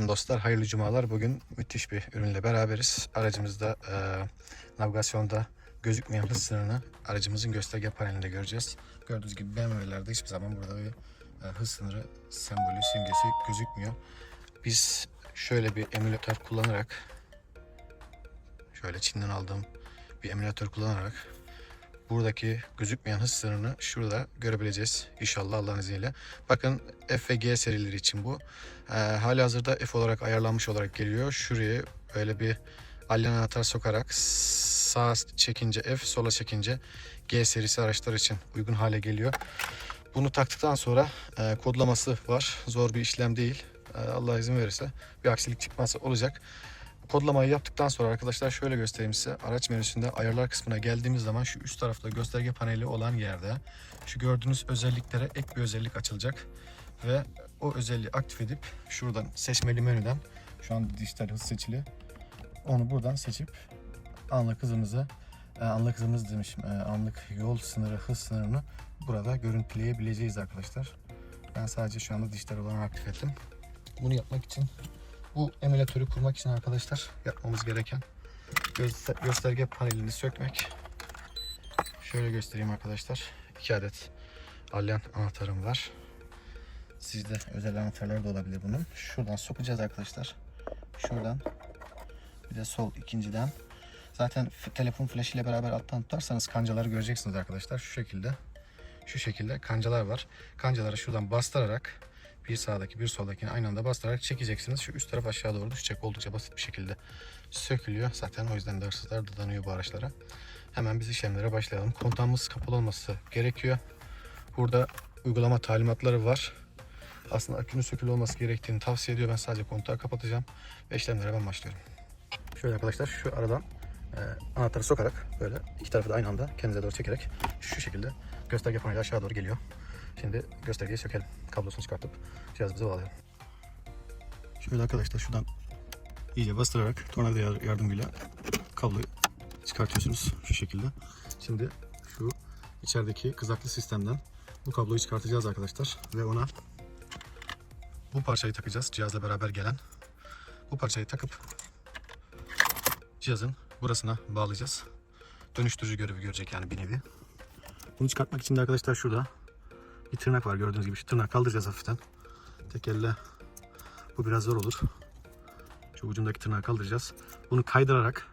Selamünaleyküm dostlar. Hayırlı cumalar. Bugün müthiş bir ürünle beraberiz. Aracımızda e, navigasyonda gözükmeyen hız sınırını aracımızın gösterge panelinde göreceğiz. Gördüğünüz gibi BMW'lerde hiçbir zaman burada bir e, hız sınırı sembolü, simgesi gözükmüyor. Biz şöyle bir emülatör kullanarak şöyle Çin'den aldığım bir emülatör kullanarak buradaki gözükmeyen hız sınırını şurada görebileceğiz inşallah Allah'ın izniyle. Bakın F ve G serileri için bu. Ee, hali hazırda F olarak ayarlanmış olarak geliyor. Şuraya böyle bir alyan anahtar sokarak sağa çekince F, sola çekince G serisi araçlar için uygun hale geliyor. Bunu taktıktan sonra e, kodlaması var. Zor bir işlem değil. E, Allah izin verirse bir aksilik çıkması olacak. Kodlamayı yaptıktan sonra arkadaşlar şöyle göstereyim size. Araç menüsünde ayarlar kısmına geldiğimiz zaman şu üst tarafta gösterge paneli olan yerde şu gördüğünüz özelliklere ek bir özellik açılacak. Ve o özelliği aktif edip şuradan seçmeli menüden şu an dijital hız seçili. Onu buradan seçip anlık hızımızı e, anlık hızımız demişim e, anlık yol sınırı hız sınırını burada görüntüleyebileceğiz arkadaşlar. Ben sadece şu anda dijital olarak aktif ettim. Bunu yapmak için bu emülatörü kurmak için arkadaşlar yapmamız gereken göster gösterge panelini sökmek. Şöyle göstereyim arkadaşlar. 2 adet alyan anahtarım var. Sizde özel anahtarlar da olabilir bunun. Şuradan sokacağız arkadaşlar. Şuradan. Bir de sol ikinciden. Zaten telefon flash ile beraber alttan tutarsanız kancaları göreceksiniz arkadaşlar. Şu şekilde. Şu şekilde kancalar var. Kancaları şuradan bastırarak bir sağdaki bir soldakini aynı anda bastırarak çekeceksiniz. Şu üst taraf aşağı doğru düşecek. Oldukça basit bir şekilde sökülüyor. Zaten o yüzden de hırsızlar dadanıyor bu araçlara. Hemen biz işlemlere başlayalım. Kontağımız kapalı olması gerekiyor. Burada uygulama talimatları var. Aslında akünün sökülü olması gerektiğini tavsiye ediyor. Ben sadece kontağı kapatacağım ve işlemlere ben başlıyorum. Şöyle arkadaşlar şu aradan e, anahtarı sokarak böyle iki tarafı da aynı anda kendinize doğru çekerek şu şekilde gösterge paneli aşağı doğru geliyor. Şimdi göstergeyi sökelim. Kablosunu çıkartıp cihazımıza bağlayalım. Şöyle arkadaşlar şuradan iyice bastırarak tornavida yar- yardımıyla kabloyu çıkartıyorsunuz şu şekilde. Şimdi şu içerideki kızaklı sistemden bu kabloyu çıkartacağız arkadaşlar ve ona bu parçayı takacağız cihazla beraber gelen. Bu parçayı takıp cihazın burasına bağlayacağız. Dönüştürücü görevi görecek yani bir nevi. Bunu çıkartmak için de arkadaşlar şurada bir tırnak var gördüğünüz gibi. Şu tırnağı kaldıracağız hafiften. Tek elle bu biraz zor olur. Şu ucundaki tırnağı kaldıracağız. Bunu kaydırarak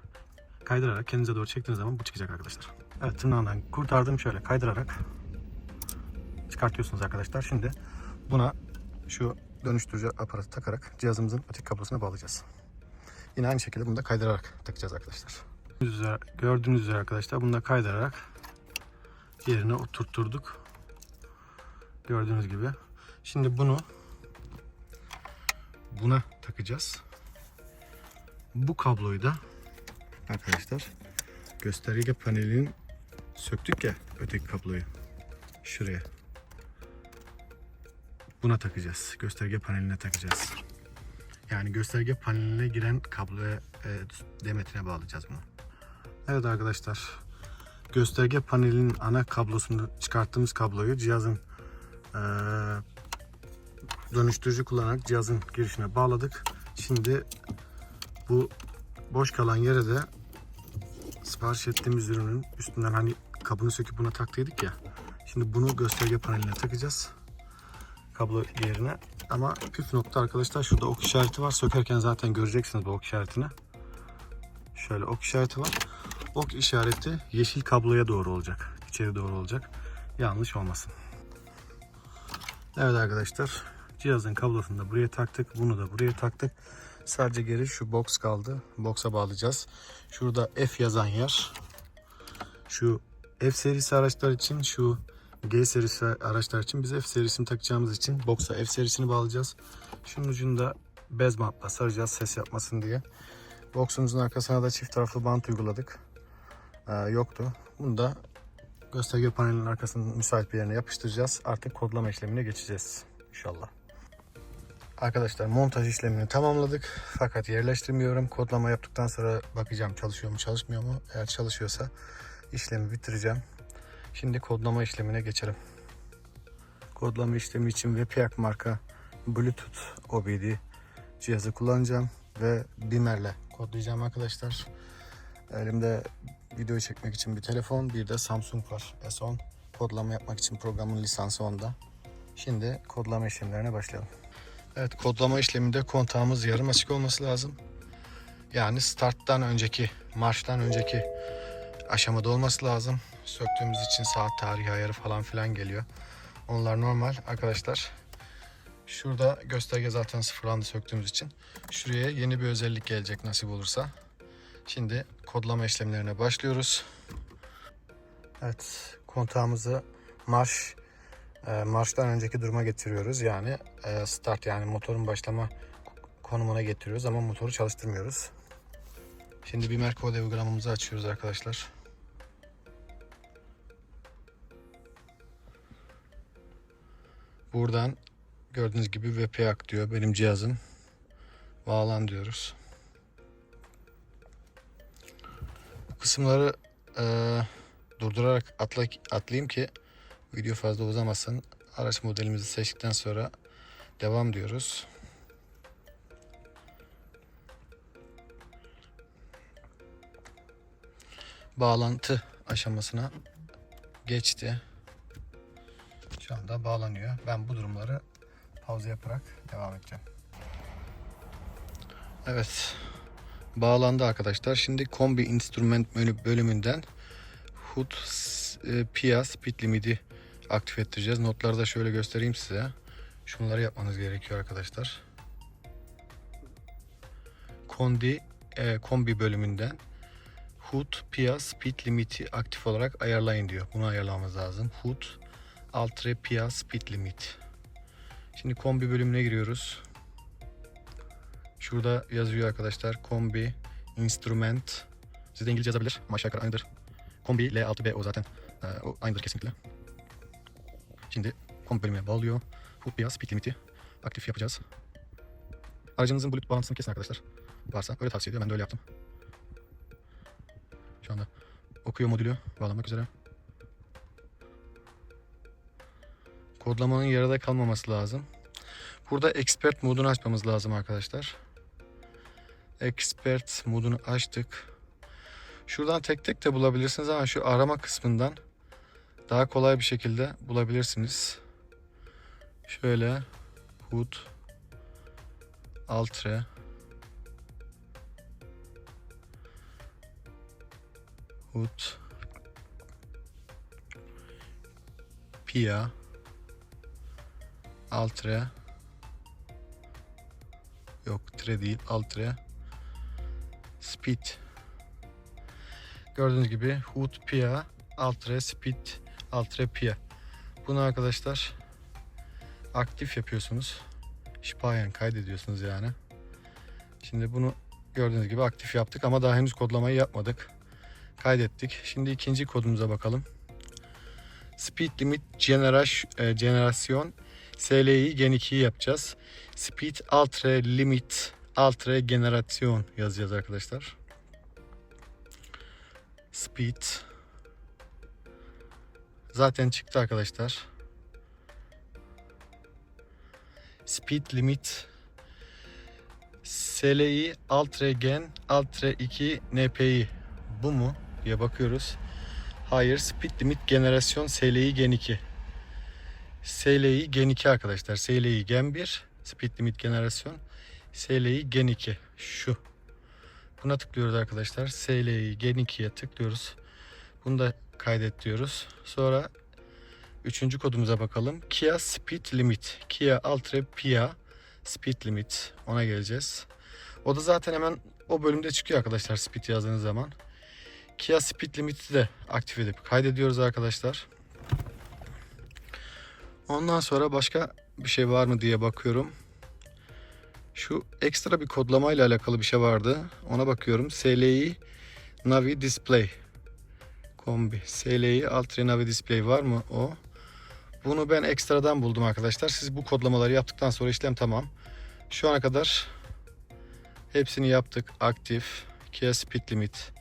kaydırarak kendinize doğru çektiğiniz zaman bu çıkacak arkadaşlar. Evet tırnağından kurtardım şöyle kaydırarak çıkartıyorsunuz arkadaşlar. Şimdi buna şu dönüştürücü aparatı takarak cihazımızın öteki kablosuna bağlayacağız. Yine aynı şekilde bunu da kaydırarak takacağız arkadaşlar. Gördüğünüz üzere, gördüğünüz üzere arkadaşlar bunu da kaydırarak yerine oturtturduk. Gördüğünüz gibi. Şimdi bunu buna takacağız. Bu kabloyu da arkadaşlar gösterge panelinin söktük ya öteki kabloyu şuraya. Buna takacağız. Gösterge paneline takacağız. Yani gösterge paneline giren kabloya e, demetine bağlayacağız bunu. Evet arkadaşlar. Gösterge panelinin ana kablosunu çıkarttığımız kabloyu cihazın dönüştürücü kullanarak cihazın girişine bağladık. Şimdi bu boş kalan yere de sipariş ettiğimiz ürünün üstünden hani kabını söküp buna taktıydık ya. Şimdi bunu gösterge paneline takacağız. Kablo yerine. Ama püf nokta arkadaşlar şurada ok işareti var. Sökerken zaten göreceksiniz bu ok işaretini. Şöyle ok işareti var. Ok işareti yeşil kabloya doğru olacak. İçeri doğru olacak. Yanlış olmasın. Evet arkadaşlar. Cihazın kablosunu da buraya taktık. Bunu da buraya taktık. Sadece geri şu box kaldı. Box'a bağlayacağız. Şurada F yazan yer. Şu F serisi araçlar için şu G serisi araçlar için biz F serisini takacağımız için box'a F serisini bağlayacağız. Şunun ucunda bez bantla saracağız ses yapmasın diye. Box'umuzun arkasına da çift taraflı bant uyguladık. Ee, yoktu. Bunu da gösterge panelinin arkasının müsait bir yerine yapıştıracağız. Artık kodlama işlemine geçeceğiz inşallah. Arkadaşlar montaj işlemini tamamladık. Fakat yerleştirmiyorum. Kodlama yaptıktan sonra bakacağım çalışıyor mu çalışmıyor mu. Eğer çalışıyorsa işlemi bitireceğim. Şimdi kodlama işlemine geçelim. Kodlama işlemi için Webpack marka Bluetooth OBD cihazı kullanacağım ve Bimer'le kodlayacağım arkadaşlar. Elimde video çekmek için bir telefon, bir de Samsung var S10. Kodlama yapmak için programın lisansı onda. Şimdi kodlama işlemlerine başlayalım. Evet kodlama işleminde kontağımız yarım açık olması lazım. Yani starttan önceki, marştan önceki aşamada olması lazım. Söktüğümüz için saat tarihi ayarı falan filan geliyor. Onlar normal arkadaşlar. Şurada gösterge zaten sıfırlandı söktüğümüz için. Şuraya yeni bir özellik gelecek nasip olursa. Şimdi kodlama işlemlerine başlıyoruz. Evet kontağımızı marş e, marştan önceki duruma getiriyoruz. Yani e, start yani motorun başlama konumuna getiriyoruz ama motoru çalıştırmıyoruz. Şimdi bir Merkode uygulamamızı açıyoruz arkadaşlar. Buradan gördüğünüz gibi VPAC diyor benim cihazım. Bağlan diyoruz. Kısımları e, durdurarak atla, atlayayım ki video fazla uzamasın. Araç modelimizi seçtikten sonra devam diyoruz. Bağlantı aşamasına geçti. Şu anda bağlanıyor. Ben bu durumları pauza yaparak devam edeceğim. Evet. Bağlandı arkadaşlar. Şimdi kombi instrument bölümünden HUD e, PIA speed limiti aktif ettireceğiz. Notları da şöyle göstereyim size. Şunları yapmanız gerekiyor arkadaşlar. Kondi e, kombi bölümünden HUD PIA speed limiti aktif olarak ayarlayın diyor. Bunu ayarlamamız lazım. HUD Altre PIA speed limit. Şimdi kombi bölümüne giriyoruz. Şurada yazıyor arkadaşlar. Kombi instrument. Siz de İngilizce yazabilir aşağı yukarı aynıdır. Kombi L6B o zaten. Ee, o aynıdır kesinlikle. Şimdi kombi bölümüne bağlıyor. HUD PIA speed limiti aktif yapacağız. Aracınızın Bluetooth bağlantısını kesin arkadaşlar. Varsa öyle tavsiye ediyorum. Ben de öyle yaptım. Şu anda okuyor modülü bağlamak üzere. Kodlamanın yarıda kalmaması lazım. Burada expert modunu açmamız lazım arkadaşlar. Expert modunu açtık. Şuradan tek tek de bulabilirsiniz ama şu arama kısmından daha kolay bir şekilde bulabilirsiniz. Şöyle HUD Altre. HUD Pia. Altre. Yok tre değil Altre Speed Gördüğünüz gibi HUD Pia Altre Speed Altre Pia Bunu arkadaşlar aktif yapıyorsunuz. Şipayen kaydediyorsunuz yani. Şimdi bunu gördüğünüz gibi aktif yaptık ama daha henüz kodlamayı yapmadık. Kaydettik. Şimdi ikinci kodumuza bakalım. Speed Limit Generation, e, Generasyon SLI Gen 2'yi yapacağız. Speed Ultra Limit Ultra Generasyon yazacağız arkadaşlar. Speed zaten çıktı arkadaşlar. Speed Limit SLI Ultra Gen Ultra 2 NPI bu mu diye bakıyoruz. Hayır Speed Limit Generasyon SLI Gen 2. SLI Gen 2 arkadaşlar. SLI Gen 1 Speed Limit Generasyon SLI Gen 2 şu. Buna tıklıyoruz arkadaşlar. SLI Gen 2'ye tıklıyoruz. Bunu da kaydet diyoruz. Sonra üçüncü kodumuza bakalım. Kia Speed Limit. Kia Ultra Pia Speed Limit. Ona geleceğiz. O da zaten hemen o bölümde çıkıyor arkadaşlar speed yazdığınız zaman. Kia Speed Limit'i de aktif edip kaydediyoruz arkadaşlar. Ondan sonra başka bir şey var mı diye bakıyorum. Şu ekstra bir kodlama ile alakalı bir şey vardı. Ona bakıyorum. SLI Navi Display. Kombi. SLI Ultra Navi Display var mı o? Bunu ben ekstradan buldum arkadaşlar. Siz bu kodlamaları yaptıktan sonra işlem tamam. Şu ana kadar hepsini yaptık. Aktif. Kia Speed Limit.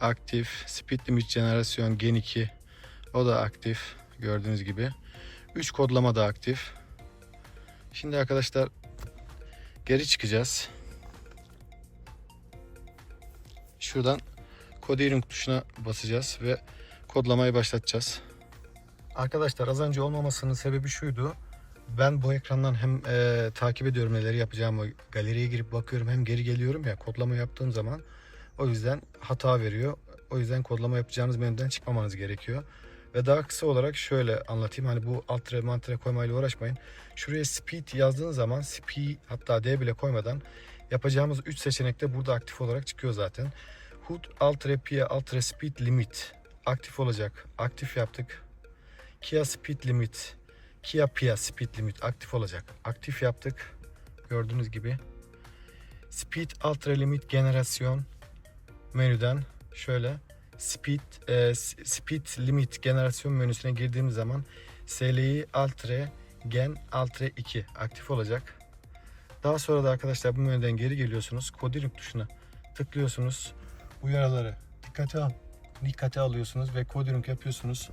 Aktif. Speed Limit Jenerasyon Gen 2. O da aktif. Gördüğünüz gibi. 3 kodlama da aktif. Şimdi arkadaşlar Geri çıkacağız. Şuradan Codering tuşuna basacağız ve kodlamayı başlatacağız. Arkadaşlar az önce olmamasının sebebi şuydu. Ben bu ekrandan hem e, takip ediyorum neleri yapacağımı, galeriye girip bakıyorum hem geri geliyorum ya kodlama yaptığım zaman o yüzden hata veriyor. O yüzden kodlama yapacağınız menüden çıkmamanız gerekiyor. Ve daha kısa olarak şöyle anlatayım. Hani bu alt tere mantere koymayla uğraşmayın. Şuraya speed yazdığınız zaman speed hatta D bile koymadan yapacağımız 3 seçenek de burada aktif olarak çıkıyor zaten. HUD alt tere PIA alt tere speed limit aktif olacak. Aktif yaptık. Kia speed limit Kia Pia speed limit aktif olacak. Aktif yaptık. Gördüğünüz gibi. Speed ultra limit generasyon menüden şöyle speed e, speed limit generasyon menüsüne girdiğimiz zaman SLI Ultra Gen Ultra 2 aktif olacak. Daha sonra da arkadaşlar bu menüden geri geliyorsunuz. Codering tuşuna tıklıyorsunuz. Uyarıları dikkate al. Dikkate alıyorsunuz ve codering yapıyorsunuz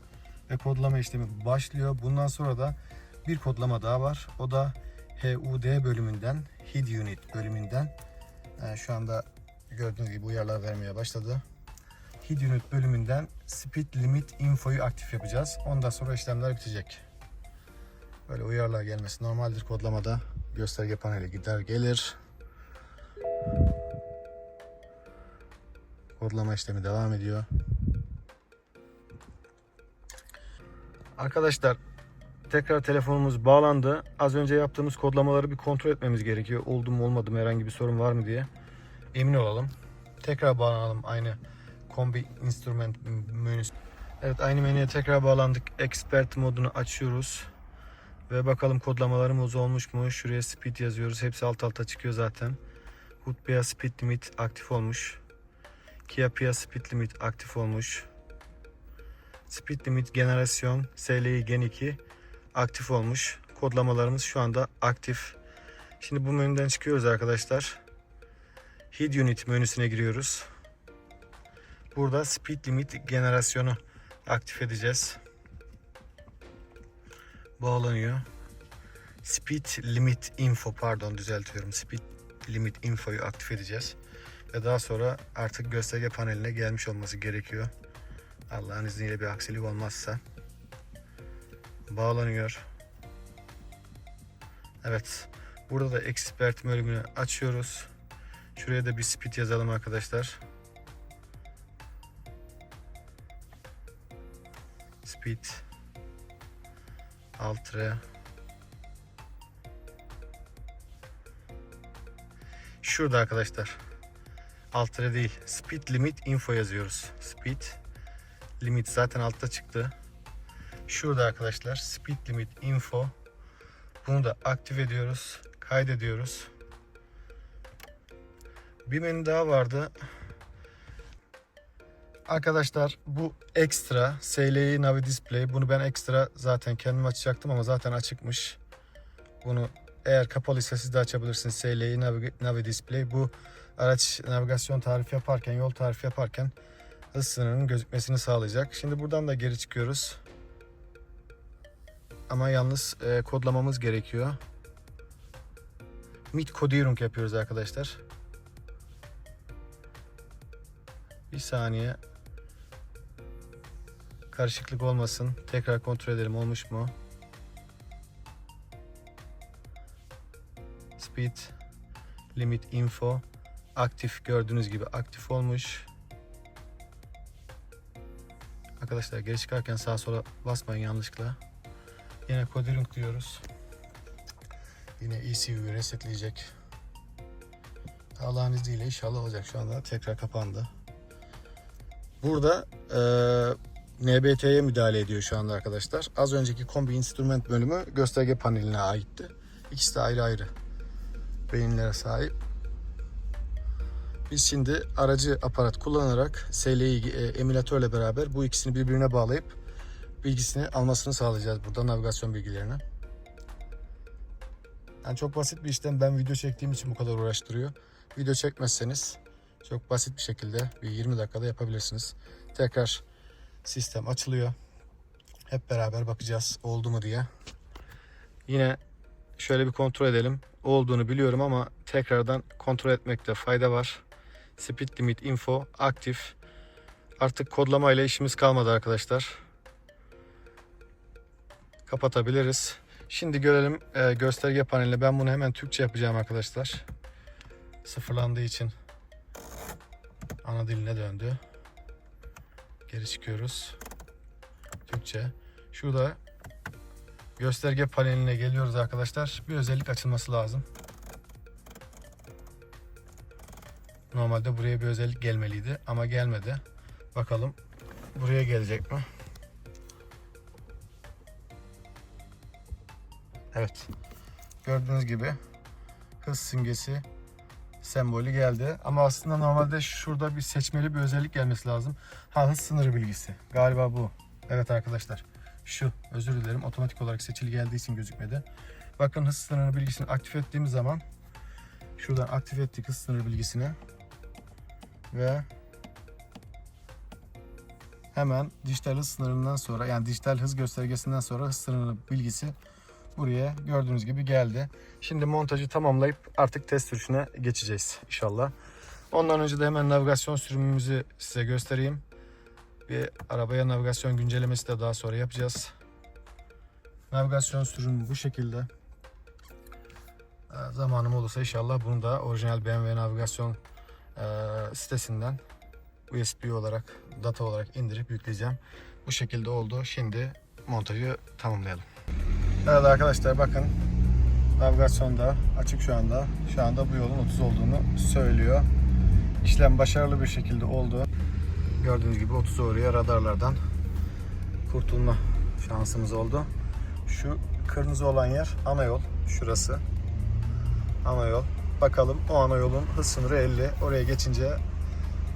ve kodlama işlemi başlıyor. Bundan sonra da bir kodlama daha var. O da HUD bölümünden, HID Unit bölümünden yani şu anda gördüğünüz gibi uyarılar vermeye başladı. HID Unit bölümünden Speed Limit Info'yu aktif yapacağız. Ondan sonra işlemler bitecek. Böyle uyarılar gelmesi normaldir kodlamada. Gösterge paneli gider gelir. Kodlama işlemi devam ediyor. Arkadaşlar tekrar telefonumuz bağlandı. Az önce yaptığımız kodlamaları bir kontrol etmemiz gerekiyor. Oldu mu olmadı mı herhangi bir sorun var mı diye. Emin olalım. Tekrar bağlanalım aynı kombi instrument menüsü. Evet aynı menüye tekrar bağlandık. Expert modunu açıyoruz. Ve bakalım kodlamalarımız olmuş mu? Şuraya speed yazıyoruz. Hepsi alt alta çıkıyor zaten. HUD Pia Speed Limit aktif olmuş. Kia Pia Speed Limit aktif olmuş. Speed Limit Generasyon SLI Gen 2 aktif olmuş. Kodlamalarımız şu anda aktif. Şimdi bu menüden çıkıyoruz arkadaşlar. HID Unit menüsüne giriyoruz. Burada Speed Limit Generasyonu aktif edeceğiz. Bağlanıyor. Speed Limit Info pardon düzeltiyorum. Speed Limit Info'yu aktif edeceğiz. Ve daha sonra artık gösterge paneline gelmiş olması gerekiyor. Allah'ın izniyle bir aksilik olmazsa bağlanıyor. Evet. Burada da expert bölümünü açıyoruz. Şuraya da bir speed yazalım arkadaşlar. Speed Ultra Şurada arkadaşlar. Ultra değil. Speed limit info yazıyoruz. Speed limit zaten altta çıktı. Şurada arkadaşlar speed limit info. Bunu da aktif ediyoruz. Kaydediyoruz. Bir menü daha vardı. Arkadaşlar bu ekstra SLI Navi Display. Bunu ben ekstra zaten kendim açacaktım ama zaten açıkmış. Bunu eğer kapalıysa siz de açabilirsiniz. SLI Navi, Navi Display. Bu araç navigasyon tarifi yaparken, yol tarifi yaparken hız sınırının gözükmesini sağlayacak. Şimdi buradan da geri çıkıyoruz. Ama yalnız e, kodlamamız gerekiyor. Mit Codierung yapıyoruz arkadaşlar. Bir saniye. Karışıklık olmasın. Tekrar kontrol edelim olmuş mu? Speed Limit Info aktif gördüğünüz gibi aktif olmuş. Arkadaşlar geri çıkarken sağa sola basmayın yanlışlıkla. Yine Codering diyoruz. Yine ECU'yu resetleyecek. Allah'ın izniyle inşallah olacak. Şu anda tekrar kapandı. Burada eee NBT'ye müdahale ediyor şu anda arkadaşlar. Az önceki kombi instrument bölümü gösterge paneline aitti. İkisi de ayrı ayrı beyinlere sahip. Biz şimdi aracı aparat kullanarak SLI e, emülatörle beraber bu ikisini birbirine bağlayıp bilgisini almasını sağlayacağız burada navigasyon bilgilerini. Yani çok basit bir işlem. Ben video çektiğim için bu kadar uğraştırıyor. Video çekmezseniz çok basit bir şekilde bir 20 dakikada yapabilirsiniz. Tekrar sistem açılıyor. Hep beraber bakacağız oldu mu diye. Yine şöyle bir kontrol edelim. olduğunu biliyorum ama tekrardan kontrol etmekte fayda var. Speed limit info aktif. Artık kodlama ile işimiz kalmadı arkadaşlar. Kapatabiliriz. Şimdi görelim e, gösterge panelini. Ben bunu hemen Türkçe yapacağım arkadaşlar. Sıfırlandığı için ana diline döndü. Geri çıkıyoruz. Türkçe. Şurada gösterge paneline geliyoruz arkadaşlar. Bir özellik açılması lazım. Normalde buraya bir özellik gelmeliydi ama gelmedi. Bakalım buraya gelecek mi? Evet. Gördüğünüz gibi hız simgesi sembolü geldi. Ama aslında normalde şurada bir seçmeli bir özellik gelmesi lazım. Ha hız sınırı bilgisi. Galiba bu. Evet arkadaşlar. Şu özür dilerim otomatik olarak seçili geldiği için gözükmedi. Bakın hız sınırı bilgisini aktif ettiğimiz zaman şuradan aktif ettik hız sınırı bilgisini ve hemen dijital hız sınırından sonra yani dijital hız göstergesinden sonra hız sınırı bilgisi buraya gördüğünüz gibi geldi. Şimdi montajı tamamlayıp artık test sürüşüne geçeceğiz inşallah. Ondan önce de hemen navigasyon sürümümüzü size göstereyim. Bir arabaya navigasyon güncellemesi de daha sonra yapacağız. Navigasyon sürümü bu şekilde. Ee, Zamanım olursa inşallah bunu da orijinal BMW navigasyon e, sitesinden USB olarak, data olarak indirip yükleyeceğim. Bu şekilde oldu. Şimdi montajı tamamlayalım. Evet arkadaşlar bakın navigasyonda açık şu anda. Şu anda bu yolun 30 olduğunu söylüyor. İşlem başarılı bir şekilde oldu. Gördüğünüz gibi 30 oraya radarlardan kurtulma şansımız oldu. Şu kırmızı olan yer ana yol. Şurası. Ana yol. Bakalım o ana yolun hız sınırı 50. Oraya geçince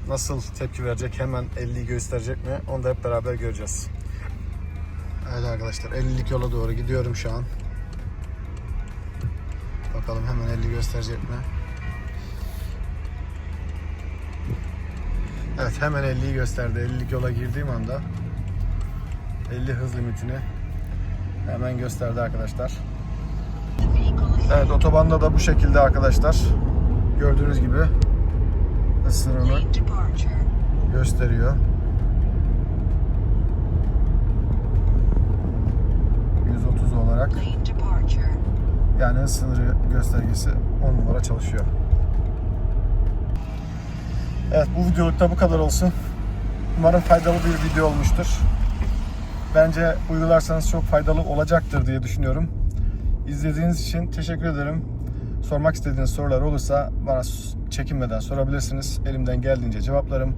nasıl tepki verecek hemen 50'yi gösterecek mi onu da hep beraber göreceğiz. Evet arkadaşlar 50'lik yola doğru gidiyorum şu an. Bakalım hemen 50 gösterecek mi? Evet hemen 50'yi gösterdi. 50'lik yola girdiğim anda 50 hız limitini hemen gösterdi arkadaşlar. Evet otobanda da bu şekilde arkadaşlar. Gördüğünüz gibi hız sınırını gösteriyor. olarak yani hız sınırı göstergesi 10 numara çalışıyor. Evet bu videoluk da bu kadar olsun. Umarım faydalı bir video olmuştur. Bence uygularsanız çok faydalı olacaktır diye düşünüyorum. İzlediğiniz için teşekkür ederim. Sormak istediğiniz sorular olursa bana çekinmeden sorabilirsiniz. Elimden geldiğince cevaplarım.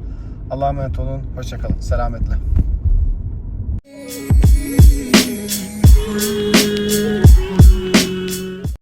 Allah'a emanet olun. Hoşçakalın. Selametle.